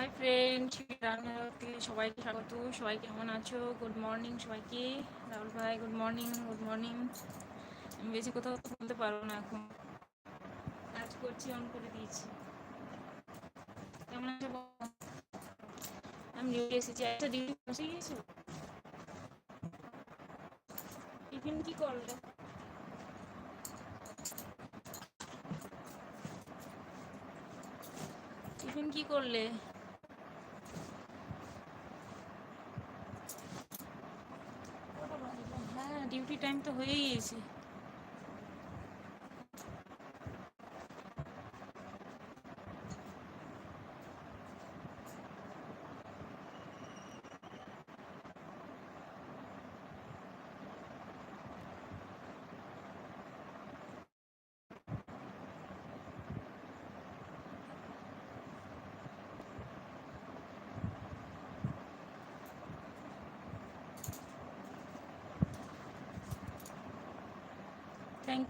Hi friend রান্নাতে সবাইকে স্বাগত। সবাই কেমন আছো? গুড মর্নিং সবাইকে। রাহুল ভাই গুড মর্নিং গুড মর্নিং আমি বেশি কোথাও বলতে পারব না এখন। কাজ করছি অন করে দিয়েছি। কেমন আছো? আমি ডিউটি এসেছি একটা ডিউটি বসে গিয়েছো? টিফিন কি করলে? টিফিন কি করলে হ্যাঁ ডিউটি টাইম তো হয়েই গিয়েছে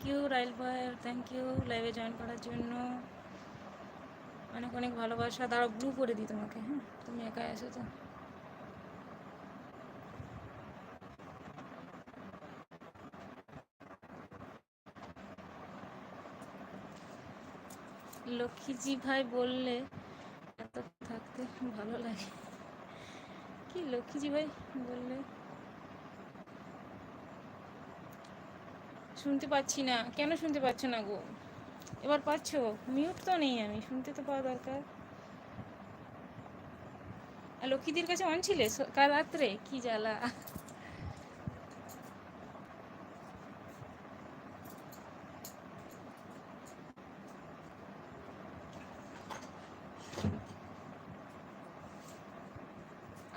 ইউ রাইল ভাই থ্যাংক ইউ লাইভে জয়েন করার জন্য অনেক অনেক ভালোবাসা। দাঁড়াও ব্লু করে দিই তোমাকে হ্যাঁ? তুমি একাই আসো তো? লক্ষ্মীজি ভাই বললে, এত থাকতে ভালো লাগে। কি লক্ষ্মীজি ভাই বললে? শুনতে পাচ্ছি না। কেন শুনতে পাচ্ছ না গো? এবার পাচ্ছ? মিউট তো নেই আমি, শুনতে তো পাওয়া দরকার। আর লক্ষ্মীদির কাছে অন ছিলে? কাল রাত্রে? কি জ্বালা।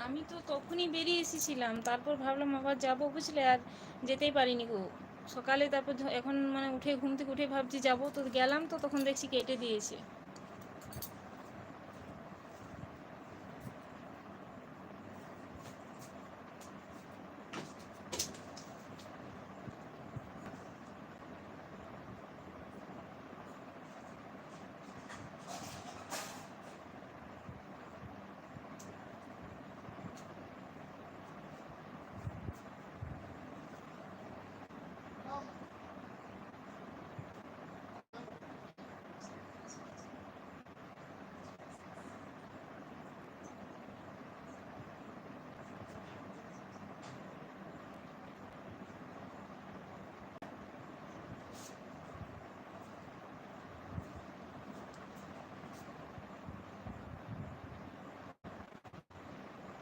আমি তো তখনই বেরিয়ে এসেছিলাম, তারপর ভাবলাম আবার যাব বুঝলে, আর যেতেই পারিনি গো। সকালে তারপর এখন মানে উঠে ঘুম থেকে উঠে ভাবছি যাব, তো গেলাম তো, তখন দেখছি কেটে দিয়েছে।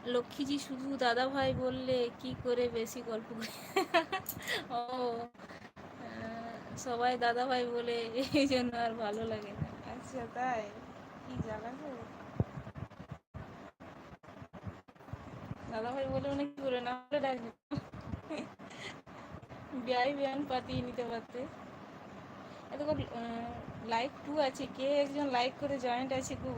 লক্ষ্মীজি শুধু দাদা ভাই বললে কি করে বেশি গল্প করে? ও সবাই দাদা ভাই বলে এই জন্য আর ভালো লাগে না। আচ্ছা তাই? কি গো? দাদা ভাই বলে কি করে না বলে ডাকবে। ব্যয় ব্যান পাতিয়ে নিতে পারতে। এত লাইক টু আছে কে একজন লাইক করে জয়েন্ট আছে গো?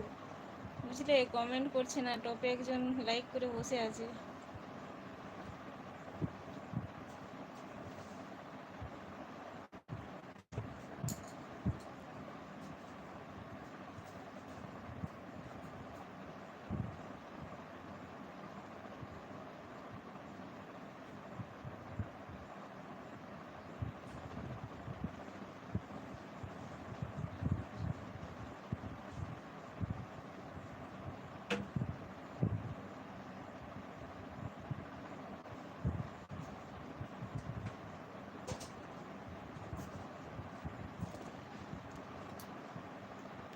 বুঝলে কমেন্ট করছে না টপে একজন লাইক করে বসে আছে।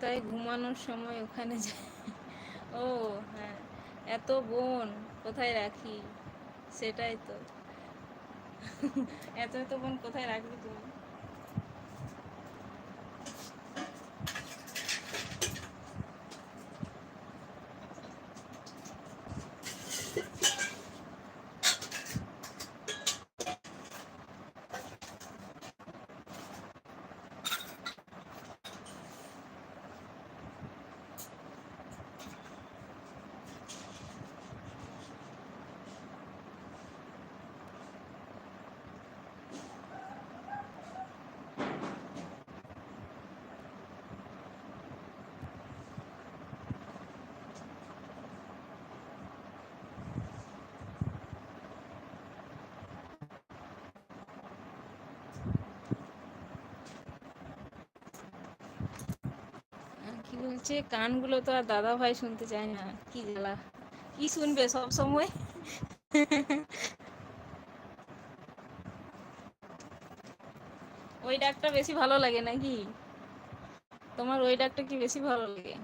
তাই ঘুমানোর সময় ওখানে যাই ও হ্যাঁ। এত বোন, কোথায় রাখি? সেটাই তো। এত এত বোন কোথায় রাখবি তুমি? বলছে কানগুলো তো আর দাদা ভাই শুনতে চায় না, কি জ্বালা। কি শুনবে সব সময়? ওই ডাকটা বেশি ভালো লাগে নাকি? তোমার ওই ডাকটা কি বেশি ভালো লাগে?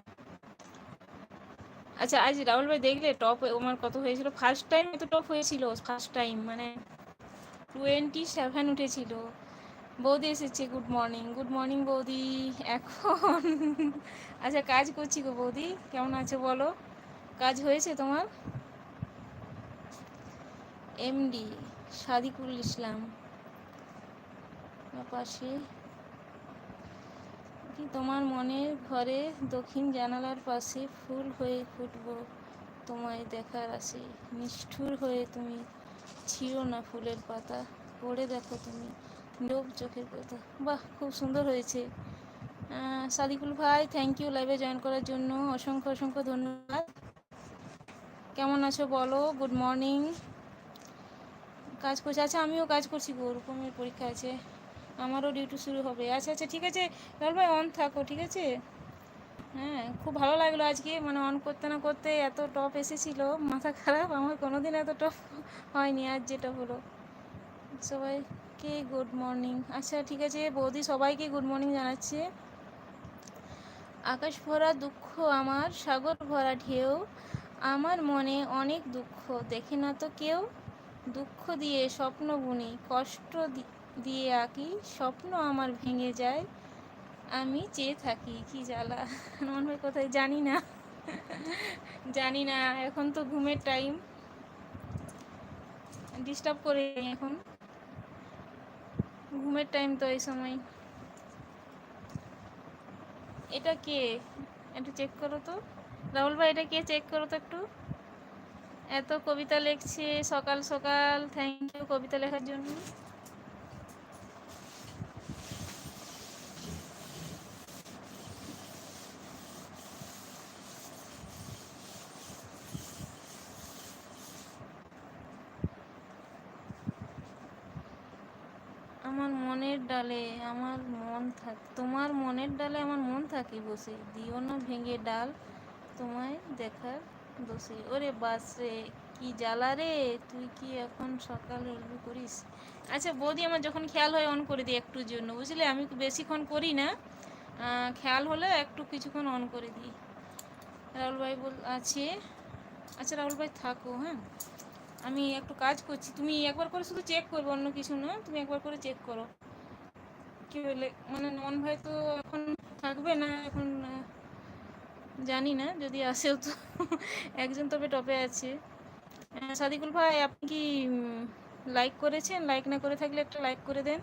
আচ্ছা আজ রাহুল ভাই দেখলে টপ আমার কত হয়েছিল? ফার্স্ট টাইম তো টপ হয়েছিল ফার্স্ট টাইম মানে টোয়েন্টি সেভেন উঠেছিল। বৌদি এসেছে গুড মর্নিং গুড মর্নিং বৌদি। এখন আচ্ছা কাজ করছি গো বৌদি, কেমন আছে বলো? কাজ হয়েছে তোমার? এমডি সাদিকুল ইসলাম। পাশে কি তোমার মনের ঘরে দক্ষিণ জানালার পাশে ফুল হয়ে ফুটব, তোমায় দেখার আসে নিষ্ঠুর হয়ে তুমি ছিঁড়ো না ফুলের পাতা, পড়ে দেখো তুমি লোক চোখের কথা। বাহ, খুব সুন্দর হয়েছে। সাদিকুল ভাই থ্যাংক ইউ লাইভে জয়েন করার জন্য। অসংখ্য অসংখ্য ধন্যবাদ। কেমন আছো বলো? গুড মর্নিং কাজ করছি। আচ্ছা আমিও কাজ করছি গো ওরকমের পরীক্ষা আছে। আমারও ডিউটি শুরু হবে। আচ্ছা আচ্ছা ঠিক আছে। লাল ভাই অন থাকো, ঠিক আছে? হ্যাঁ খুব ভালো লাগল আজকে। মানে অন করতে না করতে এত টপ এসেছিল। মাথা খারাপ। আমার কোনোদিন এত টপ হয়নি। আজ যেটা হলো সবাইকে গুড মর্নিং আচ্ছা ঠিক আছে, বৌদি সবাইকে গুড মর্নিং জানাচ্ছে। আকাশ ভরা দুঃখ আমার, সাগর ভরা ঢেউ, আমার মনে অনেক দুঃখ। দেখে না তো কেউ? দুঃখ দিয়ে স্বপ্ন বুনি, কষ্ট দিয়ে আঁকি, স্বপ্ন আমার ভেঙে যায়, আমি চেয়ে থাকি, কি জ্বালা? মনে হয় কোথায় জানি না। জানি না, এখন তো ঘুমের টাইম ডিস্টার্ব করে এখন। ঘুমের টাইম তো এই সময়। এটা কে? একটু চেক করো তো। রাহুল ভাই, এটা কে চেক করো তো একটু। এত কবিতা লিখছে, সকাল সকাল থ্যাংক ইউ কবিতা লেখার জন্য আমার মনের ডালে আমার মন থাক, তোমার মনের ডালে আমার মন থাকে বসে। দিও না ভেঙে ডাল তোমায় দেখার দোষে। ওরে বাস রে, কি জ্বালা রে, তুই কি এখন সকালে উল্লু করিস? আচ্ছা বৌদি, আমার যখন খেয়াল হয় অন করে দিই একটুর জন্য, বুঝলে? আমি বেশিক্ষণ করি না খেয়াল হলে একটু কিছুক্ষণ অন করে দিই। রাহুল ভাই বল, আছে? আচ্ছা রাহুল ভাই, থাকো হ্যাঁ? আমি একটু কাজ করছি। তুমি একবার করে শুধু চেক করবে, অন্য কিছু না। তুমি একবার করে চেক করো। কি হলে মানে নন ভাই তো এখন থাকবে না, এখন জানি না, যদি আসেও তো। একজন তবে টপে আছে। সাদিকুল ভাই, আপনি কি লাইক করেছেন? লাইক না করে থাকলে একটা লাইক করে দেন।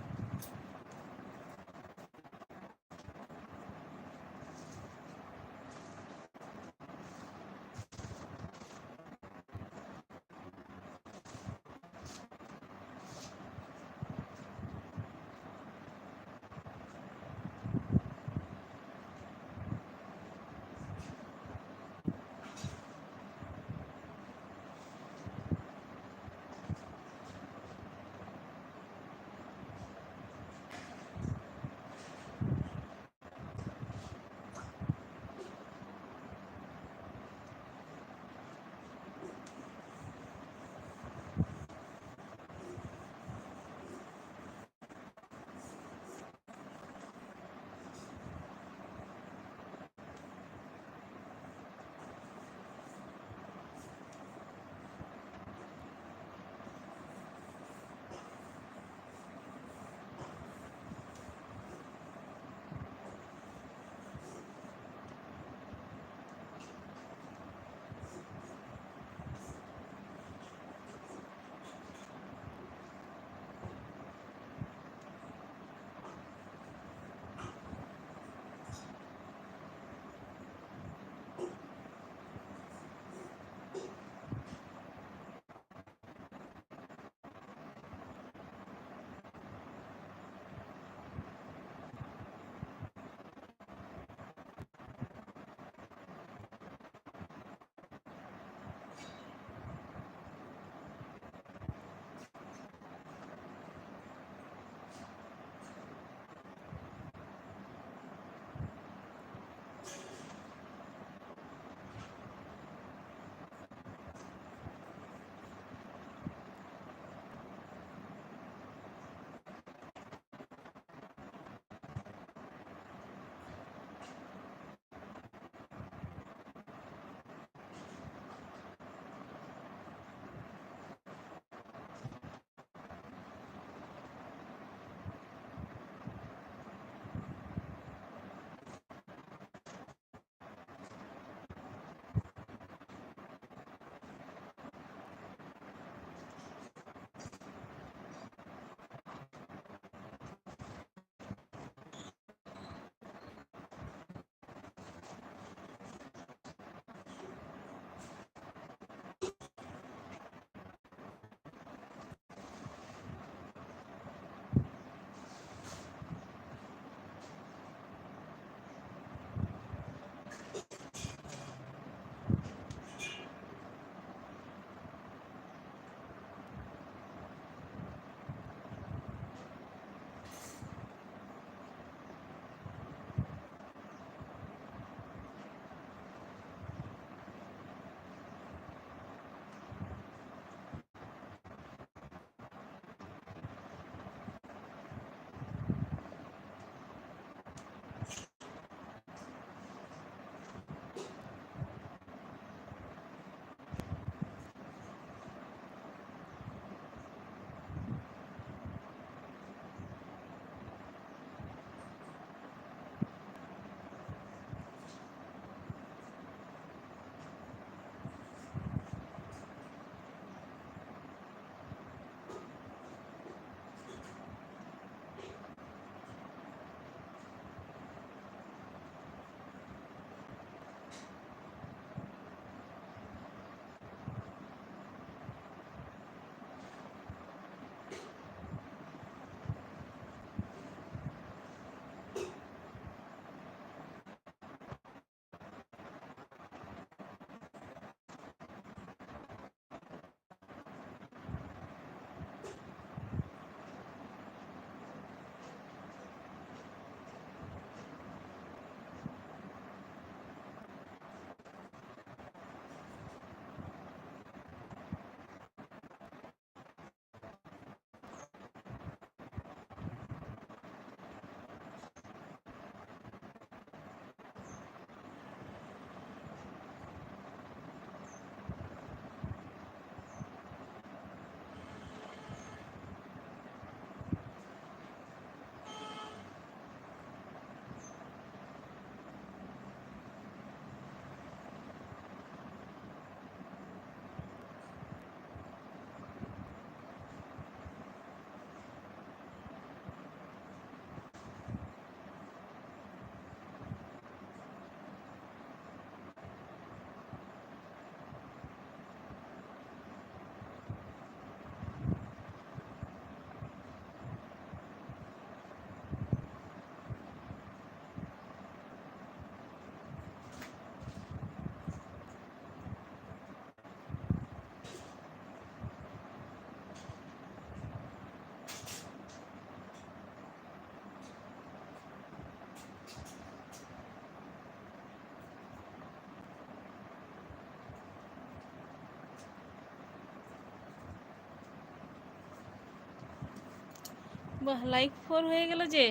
বাহ লাইক ফোর হয়ে গেল যে।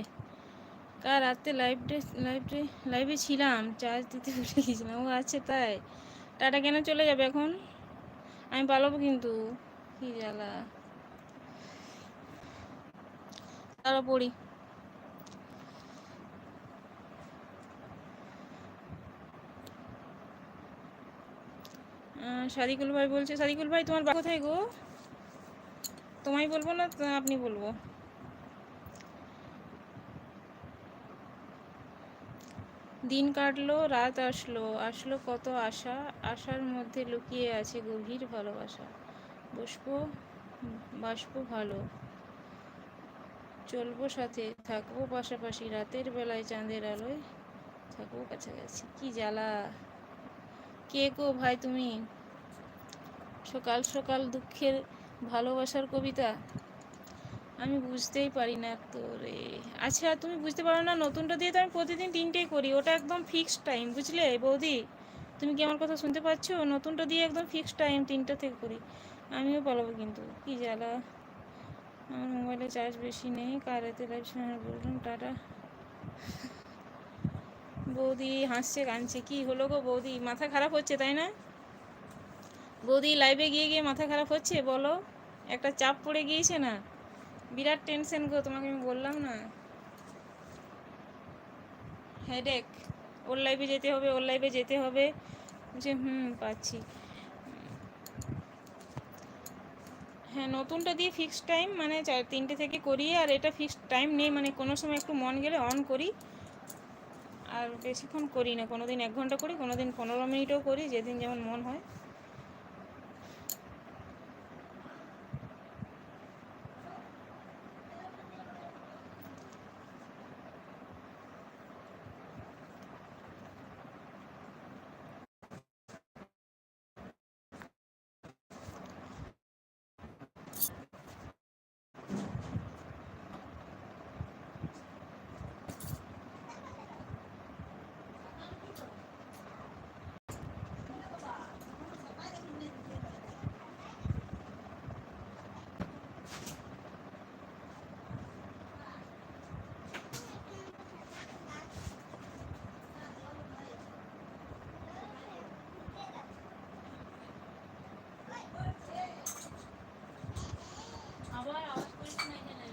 কার রাতে লাইভে লাইভে লাইভে ছিলাম চার্জ দিতে ভুলে গেছিলাম। ও আছে তাই। টাটা কেন চলে যাবে এখন? আমি পালাবো কিন্তু। কি জ্বালা। তারা পড়ি। সাদিকুল ভাই বলছে, সাদিকুল ভাই, তোমার কোথায় গো? তোমায় বলব না আপনি বলব। দিন কাটলো, রাত আসলো। আসলো কত আশা? আশার মধ্যে লুকিয়ে আছে গভীর ভালোবাসা। বসবো, বাসবো ভালো। চলবো সাথে, থাকব পাশাপাশি। রাতের বেলায় চাঁদের আলোয় থাকব কাছাকাছি। কি জ্বালা। কে গো ভাই তুমি? সকাল সকাল দুঃখের ভালোবাসার কবিতা। আমি বুঝতেই পারি না তো রে। আচ্ছা তুমি বুঝতে পারো না, নতুনটা দিয়ে তো আমি প্রতিদিন তিনটেই করি। ওটা একদম ফিক্সড টাইম বুঝলে? বৌদি, তুমি কি আমার কথা শুনতে পাচ্ছ? নতুনটা দিয়ে একদম ফিক্সড টাইম তিনটা থেকে করি। আমিও পালাবো কিন্তু, কি জ্বালা। আমার মোবাইলে চার্জ বেশি নেই কারেতে লাইভ বললাম টাটা। বৌদি হাসছে, কাঁদছে, কি হলো গো বৌদি? মাথা খারাপ হচ্ছে, তাই না? বৌদি লাইভে গিয়ে গিয়ে মাথা খারাপ হচ্ছে? বলো, একটা চাপ পড়ে গিয়েছে না? বিরাট টেনশন গো, তোমাকে আমি বললাম না। হেডেক ওর লাইফে যেতে হবে, ওর লাইফে যেতে হবে। যে, হুম, পাচ্ছি। হ্যাঁ নতুনটা দিয়ে ফিক্সড টাইম মানে চার, তিনটে থেকে করি আর এটা ফিক্সড টাইম নেই মানে কোনো সময় একটু মন গেলে অন করি। আর বেশিক্ষণ করি না কোনো দিন এক ঘণ্টা করি কোনো দিন পনেরো মিনিটও করি, যেদিন যেমন মন হয় আবার আওয়াজ করিস না এখানে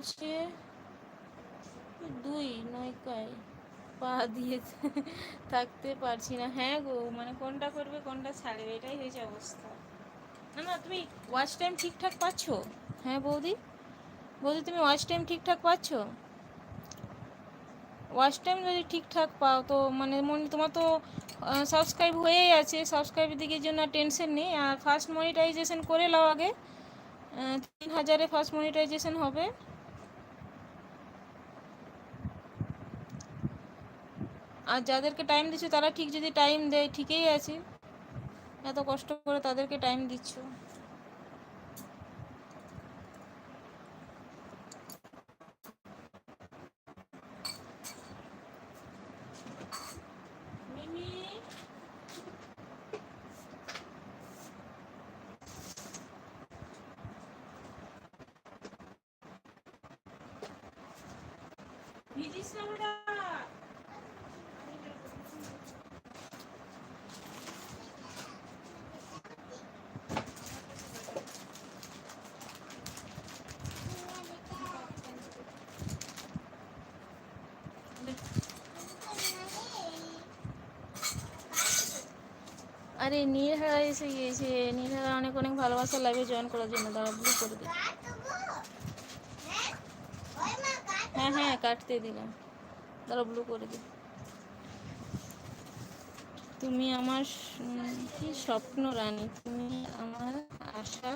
বলছে, দুই নয়কায় পা দিয়ে থাকতে পারছি না। হ্যাঁ গো মানে কোনটা করবে, কোনটা ছাড়বে, এটাই হয়েছে অবস্থা। না না, তুমি ওয়াচ টাইম ঠিকঠাক পাচ্ছ? হ্যাঁ বৌদি? বৌদি, তুমি ওয়াচ টাইম ঠিকঠাক পাচ্ছ? ওয়াচ টাইম যদি ঠিকঠাক পাও তো মানে মনে তোমার তো সাবস্ক্রাইব হয়েই আছে। সাবস্ক্রাইবের দিকে জন্য টেনশন নেই। আর ফার্স্ট মনিটাইজেশন করে নাও আগে। তিন হাজারে ফার্স্ট মনিটাইজেশন হবে। আর যাদেরকে টাইম দিচ্ছ, তারা ঠিক যদি টাইম দেয়, ঠিকই আছে। এত কষ্ট করে তাদেরকে টাইম দিচ্ছ। ভিজিস না আরে নীরহারা এসে গিয়েছে। নীরহারা অনেক অনেক ভালোবাসা লাইভে জয়েন করার জন্য। দাঁড়া ব্লু করে দিই হ্যাঁ হ্যাঁ কাটতে দিলাম। দাঁড়া ব্লু করে দিই তুমি আমার কি স্বপ্ন রানী? তুমি আমার আশা,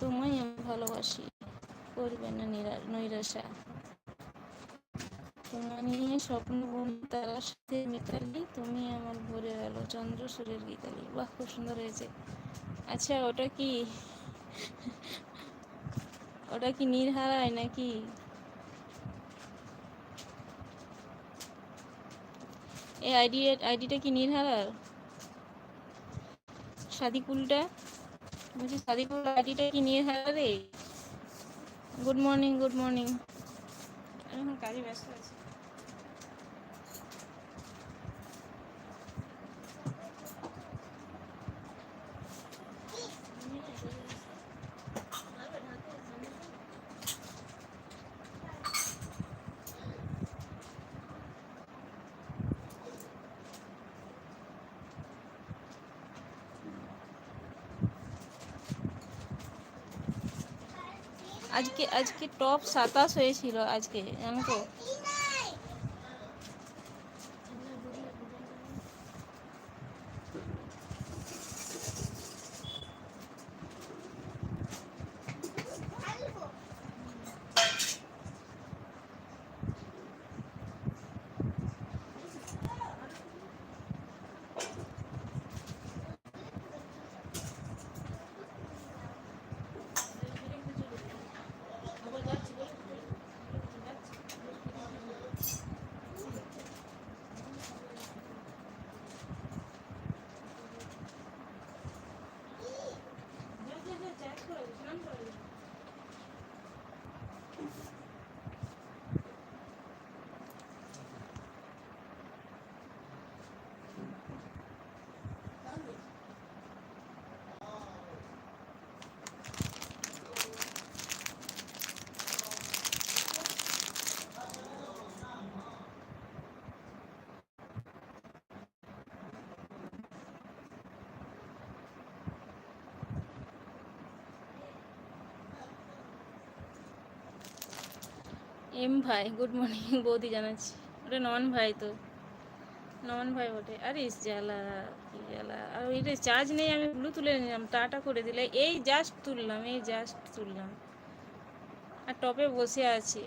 তোমায় আমি ভালোবাসি। করবে না নিরা- নৈরাশা। তোমার নিয়ে স্বপ্ন বন্ধু তারার সাথে মিতালি, তুমি আমার ভোরের গেল চন্দ্র সুরের গীতালি। বাহ, খুব সুন্দর হয়েছে। আচ্ছা ওটা কি? ওটা কি নির্হারায় নাকি? এই আইডি, আইডিটা কি নির্হারার? সাদিকুলটা? বলছি, সাদিকুল, আইডিটা কি নির্হারা রে গুড মর্নিং গুড মর্নিং। এখন কাজে ব্যস্ত আছি। আজকে আজকে টপ সাতাশ হয়েছিল আজকে জানো তো? এম ভাই গুড মর্নিং বৌদি জানাচ্ছি। ওটা নন ভাই তো। নন ভাই ওটে আরে ইস জ্বালা, কি জ্বালা। আর ওইটা চার্জ নেই, আমি ব্লু তুলে নিলাম, টাটা করে দিলে। এই জাস্ট তুললাম, এই জাস্ট তুললাম। আর টপে বসে আছে।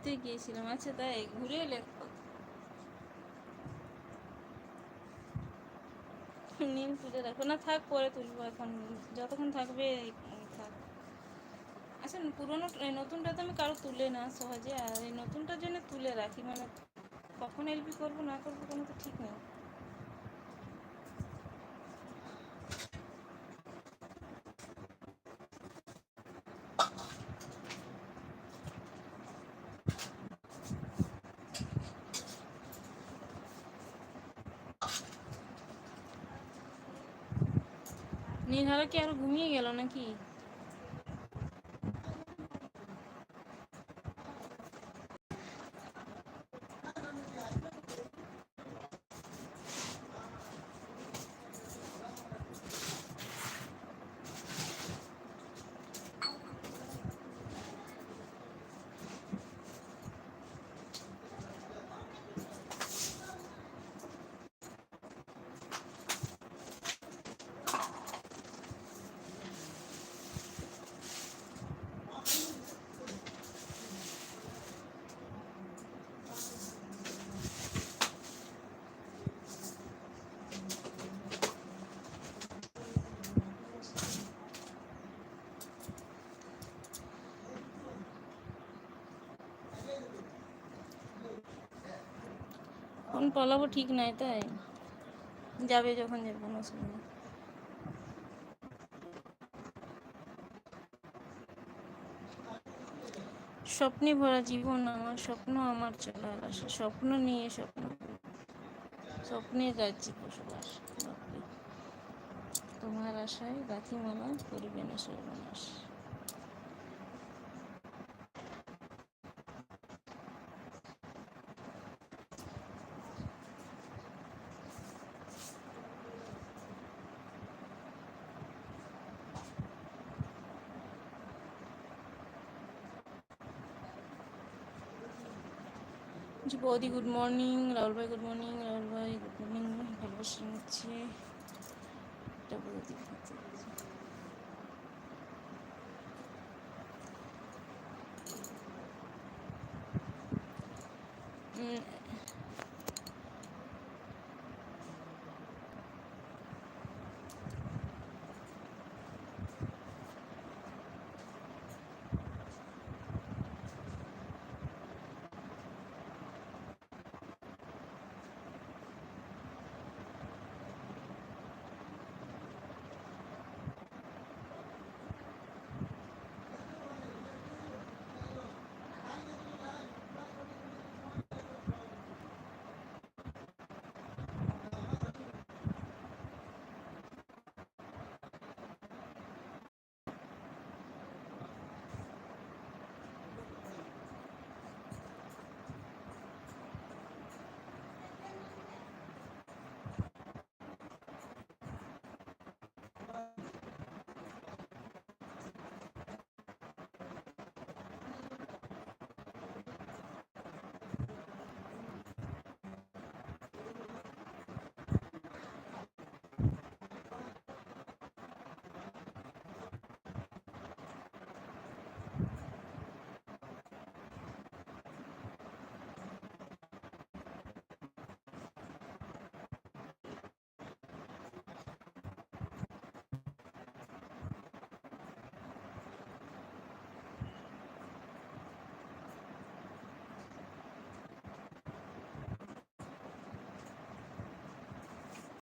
ঘুরতে গিয়েছিলাম। আচ্ছা তাই ঘুরে এলে নীল তুলে রাখো না, থাক, পরে তুলবো এখন। যতক্ষণ থাকবে থাক। আচ্ছা পুরোনো নতুনটা তো আমি কারও তুলে না, সহজে। আর এই নতুনটার জন্য তুলে রাখি। মানে কখন এলপি করব, না করব, কোনো তো ঠিক নেই। নির্হারা কি আর ঘুমিয়ে গেল নাকি? পলাবো ঠিক নাই তাই। যাবে যখন যাবে, কোনো স্বপ্নে ভরা জীবন আমার, স্বপ্ন আমার চলার আশা, স্বপ্ন নিয়ে স্বপ্ন স্বপ্নের রাজ্যে বসবাস। তোমার আশায় গাথিমালা করবে না সর্বনাশ। বৌদি গুড মর্নিং রাহুল ভাই গুড মর্নিং রাহুল ভাই গুড মর্নিং ভালোবাসা নিচ্ছে। এটা বৌদি